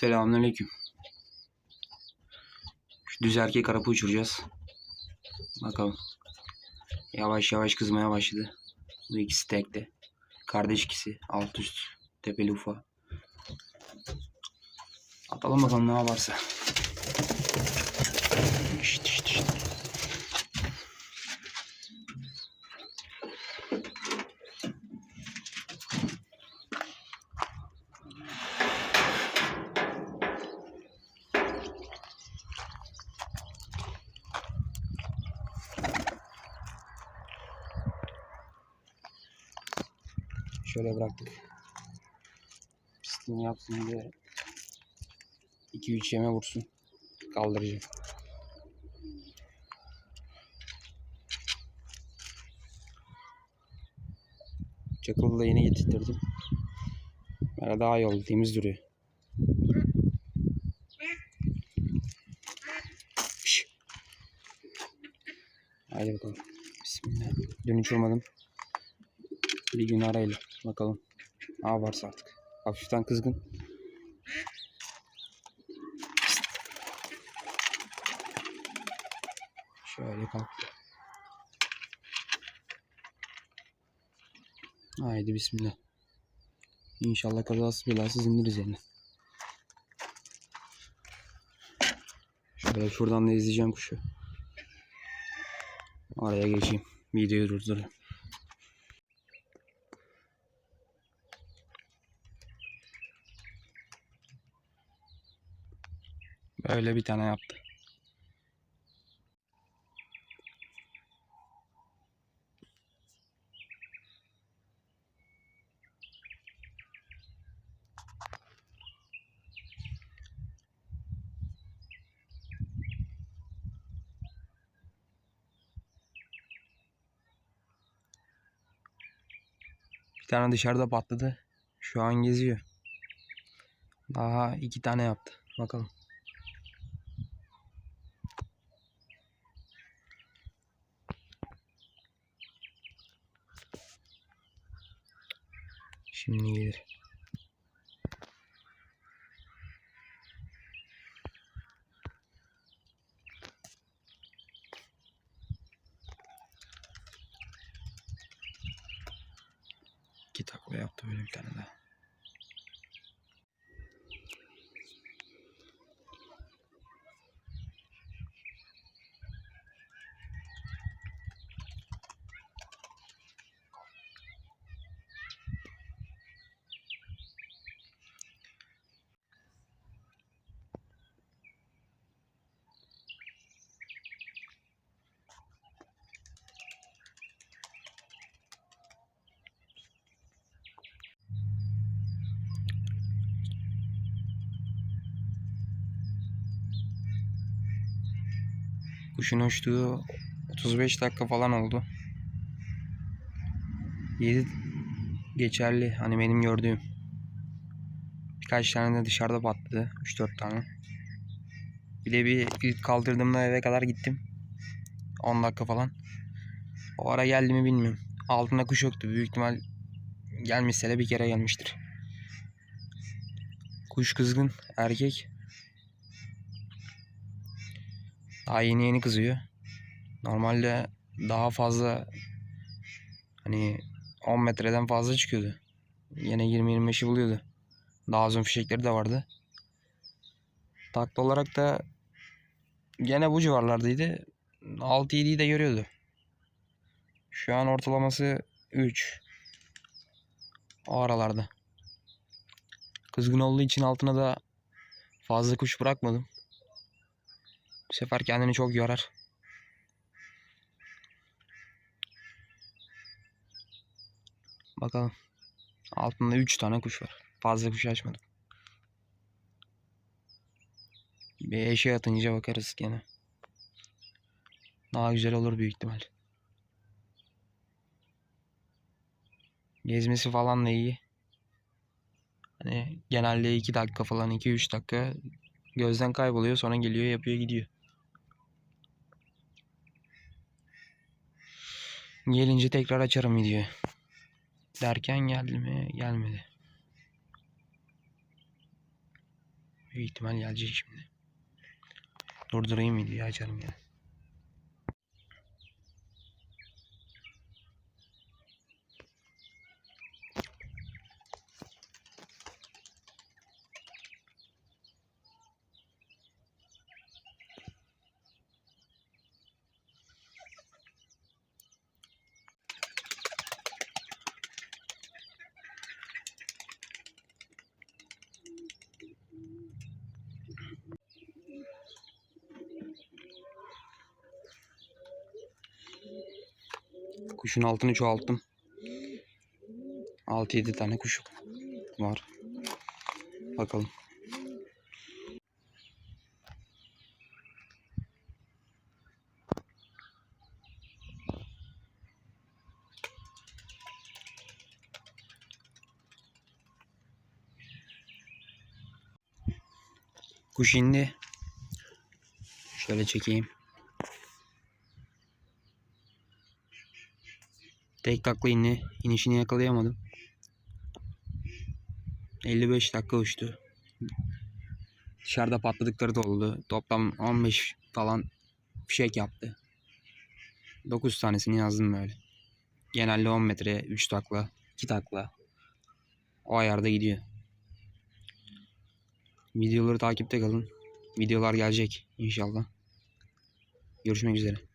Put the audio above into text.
Selamünaleyküm. Şu düz erkek arapı uçuracağız. Bakalım. Yavaş yavaş kızmaya başladı. Bu ikisi tekte. Kardeş ikisi. Alt üst. Tepeli ufa. Atalım bakalım ne yaparsa. Şşt, şşt, şşt. Şöyle bıraktık. Pisliğini yapsın diye 2-3 yeme vursun. Kaldıracağım. Çakılı da yeni getirttirdim. Böyle daha iyi oldu. Temiz duruyor. Şş. Haydi bakalım. Bismillah. Dün uçurmadım. Bir gün arayla. Bakalım. Ne yaparsa artık. Hafiften kızgın. Şöyle kalk. Haydi bismillah. İnşallah kazasız belasız indiririz yani. Şöyle şuradan da izleyeceğim kuşu. Araya geçeyim. Videoyu durduruyorum. Böyle bir tane yaptı. Bir tane dışarıda patladı. Şu an geziyor. Daha iki tane yaptı. Bakalım. Şimdi gelir. İki takla yaptı böyle bir tane daha. Kuşun uçtuğu 35 dakika falan oldu. 7 geçerli hani benim gördüğüm. Birkaç tane de dışarıda patladı. 3-4 tane. Bir de bir ilk kaldırdığımda eve kadar gittim. 10 dakika falan. O ara geldi mi bilmiyorum. Altında kuş yoktu. Büyük ihtimal gelmişse de bir kere gelmiştir. Kuş kızgın. Erkek. Daha yeni yeni kızıyor. Normalde daha fazla hani 10 metreden fazla çıkıyordu. Yine 20-25'i buluyordu. Daha uzun fişekleri de vardı. Takla olarak da gene bu civarlardaydı. 6-7'yi de görüyordu. Şu an ortalaması 3. O aralarda. Kızgın olduğu için altına da fazla kuş bırakmadım. Bu sefer kendini çok yorar. Bakalım. Altında 3 tane kuş var. Fazla kuş açmadım. Bir eşe atınca bakarız gene. Daha güzel olur büyük ihtimal. Gezmesi falan da iyi. Hani genelde 2 dakika falan 2-3 dakika gözden kayboluyor sonra geliyor yapıyor gidiyor. Gelince tekrar açarım videoyu. Derken geldi mi? Gelmedi. Büyük ihtimal gelecek şimdi. Durdurayım videoyu açarım ya. Kuşun altını çoğalttım. 6-7 tane kuş var. Bakalım. Kuş indi. Şöyle çekeyim. Tek takla indi. İnişini yakalayamadım. 55 dakika uçtu. Dışarıda patladıkları da oldu. Toplam 15 falan fişek yaptı. 9 tanesini yazdım böyle. Genelde 10 metre 3 takla, 2 takla. O ayarda gidiyor. Videoları takipte kalın. Videolar gelecek inşallah. Görüşmek üzere.